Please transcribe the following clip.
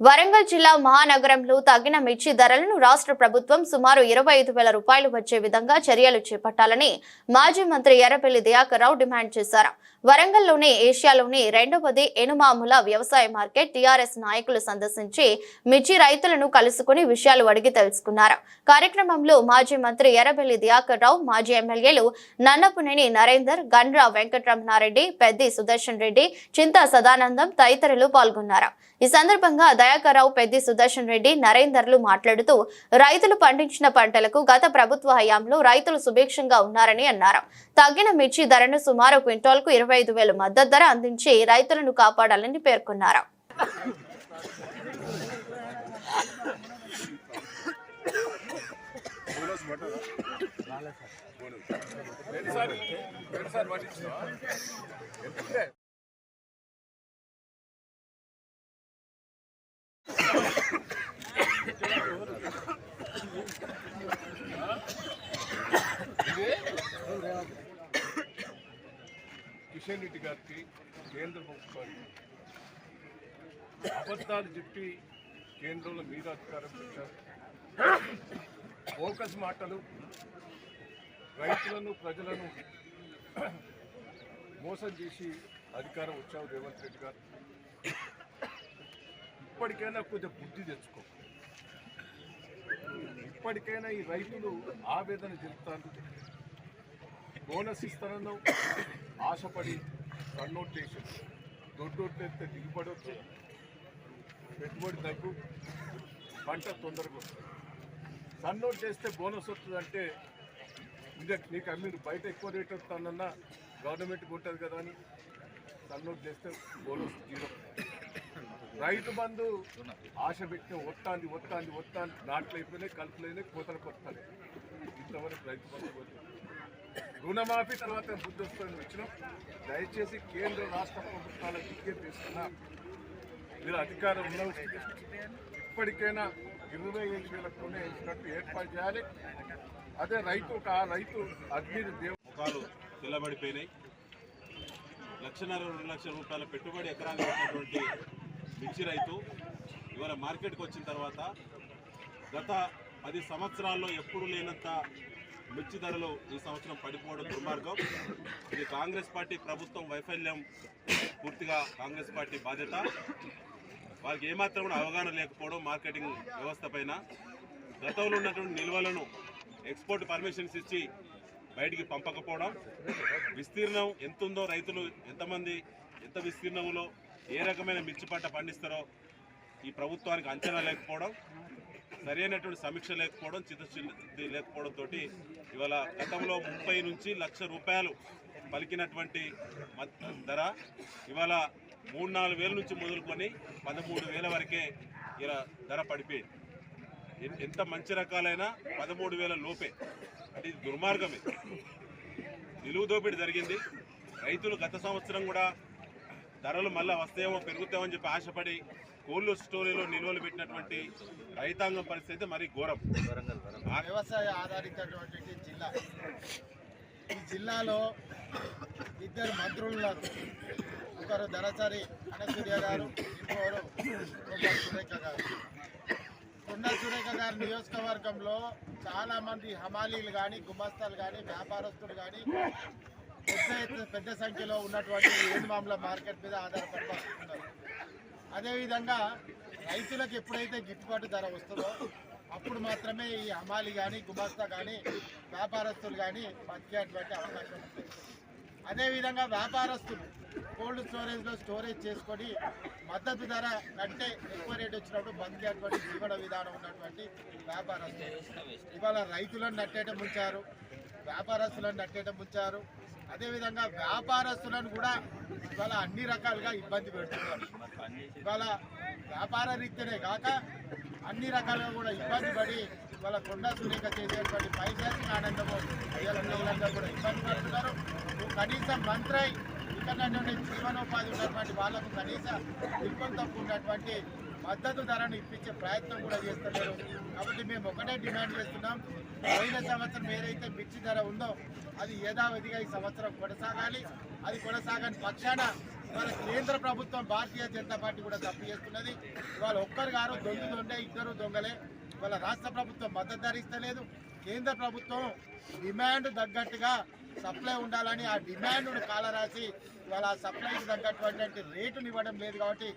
వరంగల్ జిల్లా మహానగరంలో తగిన మిర్చి ధరలను రాష్ట్ర ప్రభుత్వం సుమారు ఇరవై ఐదు వేల రూపాయలు వచ్చే విధంగా చర్యలు చేపట్టాలని మాజీ మంత్రి ఎర్రపల్లి దయాకర్ డిమాండ్ చేశారు. వరంగల్లోని ఏషియాలోని రెండవది ఎనుమాముల వ్యవసాయ మార్కెట్ టీఆర్ఎస్ నాయకులు సందర్శించి మిర్చి రైతులను కలుసుకుని విషయాలు అడిగి తెలుసుకున్నారు. కార్యక్రమంలో మాజీ మంత్రి ఎర్రబెల్లి దియాకర్రావు మాజీ ఎమ్మెల్యేలు నన్నపునేని నరేందర్ గండ్రా వెంకటరమణారెడ్డి పెద్ది సుదర్శన్ రెడ్డి చింతా సదానందం తదితరులు పాల్గొన్నారు. ఈ సందర్భంగా దయాకరరావు పెద్ది సుదర్శన్ రెడ్డి నరేందర్లు మాట్లాడుతూ రైతులు పండించిన పంటలకు గత ప్రభుత్వ హయాంలో రైతులు సుభిక్షంగా ఉన్నారని అన్నారు. తగ్గిన మిర్చి ధరను సుమారు క్వింటాల్కు ఇరవై ఐదు వేలు మద్దతు ధర అందించి రైతులను కాపాడాలని పేర్కొన్నారు. కిషన్ రెడ్డి గారికి కేంద్ర ప్రభుత్వానికి అబద్ధాలు చెప్పి కేంద్రంలో మీద అధికారం పెట్టారు. ఫోకస్ మాటలు రైతులను ప్రజలను మోసం చేసి అధికారం వచ్చావు రేవంత్ రెడ్డి గారు. ఇప్పటికైనా కొంచెం బుద్ధి తెచ్చుకో. ఇప్పటికైనా ఈ రైతులు ఆవేదన చెప్తారు. బోనస్ ఇస్తానన్నావు. ఆశపడి కన్నోట్లేసి దొడ్డొట్టేస్తే దిగుబడి వచ్చి పెట్టుబడి తగ్గు. పంట తొందరగా వస్తుంది. సన్నోట్ చేస్తే బోనస్ వస్తుందంటే ఇంకా నీకు అమ్మిరు బయట ఎక్కువ రేట్ వస్తానన్నా గవర్నమెంట్కి ఉంటుంది కదా అని సన్నోట్ చేస్తే బోనస్ జీరో. రైతు బంధు ఆశ పెట్టిన ఒత్తాంది ఒత్తాంది ఒత్తాంది. నాట్లు అయిపోయినాయి కలుపులైనాయి కోతలకు వస్తాయి ఇంతవరకు రైతు బంధు పోతుంది రుణమాఫీ తర్వాత బుద్ధి వచ్చినాం. దయచేసి కేంద్ర రాష్ట్ర ప్రభుత్వాల విజ్ఞప్తి తీసుకున్నా మీరు అధికారం ఉన్న ఇప్పటికైనా ఇరవై ఐదు వేల కొనే ఏర్పాటు చేయాలి. అదే రైతు ఒక ఆ రైతు అగ్ని దేవ ముఖాలు తెల్లబడిపోయినాయి. లక్షన్నర రెండు లక్షల రూపాయల పెట్టుబడి ఎకరానికి పెట్టినటువంటి మిర్చి రైతు. ఇవాళ మార్కెట్కి వచ్చిన తర్వాత గత పది సంవత్సరాల్లో ఎప్పుడు లేనంత మిర్చి ధరలు ఈ సంవత్సరం పడిపోవడం దుర్మార్గం. ఇది కాంగ్రెస్ పార్టీ ప్రభుత్వం వైఫల్యం పూర్తిగా కాంగ్రెస్ పార్టీ బాధ్యత. వాళ్ళకి ఏమాత్రం కూడా అవగాహన లేకపోవడం మార్కెటింగ్ వ్యవస్థ పైన. గతంలో ఉన్నటువంటి నిల్వలను ఎక్స్పోర్ట్ పర్మిషన్స్ ఇచ్చి బయటికి పంపకపోవడం. విస్తీర్ణం ఎంత ఉందో రైతులు ఎంతమంది ఎంత విస్తీర్ణంలో ఏ రకమైన మిర్చి పంట పండిస్తారో ఈ ప్రభుత్వానికి అంచనా లేకపోవడం సరైనటువంటి సమీక్ష లేకపోవడం చిత్తశుద్ధి లేకపోవడంతో ఇవాళ గతంలో ముప్పై నుంచి లక్ష రూపాయలు పలికినటువంటి ధర ఇవాళ మూడు నాలుగు వేల నుంచి మొదలుకొని పదమూడు వేల వరకే ఇలా ధర పడిపోయింది. ఎంత మంచి రకాలైనా పదమూడు వేల లోపే. అంటే ఇది దుర్మార్గమే. నిలువు దోపిడీ జరిగింది. రైతులు గత సంవత్సరం కూడా ధరలు మళ్ళీ వస్తాయేమో పెరుగుతామని చెప్పి ఆశపడి కోల్డ్ స్టోరీలో నిల్వలు పెట్టినటువంటి రైతాంగం పరిస్థితి మరీ ఘోరం. ఆ- వ్యవసాయ ఆధారితటువంటి జిల్లా. ఈ జిల్లాలో ఇద్దరు మంత్రులు ఒకరు ధనసరి అనసూర్య గారు ఇంకోరు సురేఖ గారు. కొండ సురేఖ గారి నియోజకవర్గంలో చాలా మంది హమాలీలు కానీ గుమస్తాలు కానీ వ్యాపారస్తులు కానీ పెద్ద పెద్ద సంఖ్యలో ఉన్నటువంటి ఏడుమాముల మార్కెట్ మీద ఆధారపడి బతుకుతున్నారు అదేవిధంగా రైతులకు ఎప్పుడైతే గిట్టుబాటు ధర వస్తుందో అప్పుడు మాత్రమే ఈ హమాలి కానీ గుమస్తా కానీ వ్యాపారస్తులు కానీ బతికేటువంటి అవకాశం ఉంటుంది అదేవిధంగా వ్యాపారస్తులు కోల్డ్ స్టోరేజ్లో స్టోరేజ్ చేసుకొని మద్దతు ధర కంటే ఎక్కువ రేట్ వచ్చినప్పుడు బతికేటువంటి జీవన విధానం ఉన్నటువంటి వ్యాపారస్తులు. ఇవాళ రైతులను నట్టేట ముంచారు వ్యాపారస్తులను నట్టేట ముంచారు అదేవిధంగా వ్యాపారస్తులను కూడా ఇవాళ అన్ని రకాలుగా ఇబ్బంది పెడుతున్నారు. ఇవాళ వ్యాపార రీత్యనే కాక అన్ని రకాలుగా కూడా ఇబ్బంది పడి ఇవాళ కొండ సురేఖ చేసేటువంటి పైశాచిక ఆనందము అయ్యాలందరూ కూడా ఇబ్బంది పడుతున్నారు. కనీసం మంత్రై ఇక్కడ జీవనోపాధి ఉన్నటువంటి వాళ్ళకు కనీస ఇబ్బంది తప్పు ఉన్నటువంటి మద్దతు ధరను ఇప్పించే ప్రయత్నం కూడా చేస్తలేరు. కాబట్టి మేము ఒకటే డిమాండ్ చేస్తున్నాం. పోయిన సంవత్సరం ఏదైతే మిర్చి ధర ఉందో అది యథావిధిగా ఈ సంవత్సరం కొనసాగాలి. అది కొనసాగని పక్షాన ఇవాళ కేంద్ర ప్రభుత్వం భారతీయ జనతా పార్టీ కూడా తప్పు చేస్తున్నది. ఇవాళ ఒక్కరు గారు దొంగ దొండే ఇద్దరు దొంగలే. ఇవాళ రాష్ట్ర ప్రభుత్వం మద్దతు ధరిస్తలేదు కేంద్ర ప్రభుత్వం డిమాండ్ తగ్గట్టుగా సప్లై ఉండాలని ఆ డిమాండ్ను కాలరాసి ఇవాళ ఆ సప్లైకి తగ్గటువంటి రేటుని ఇవ్వడం లేదు కాబట్టి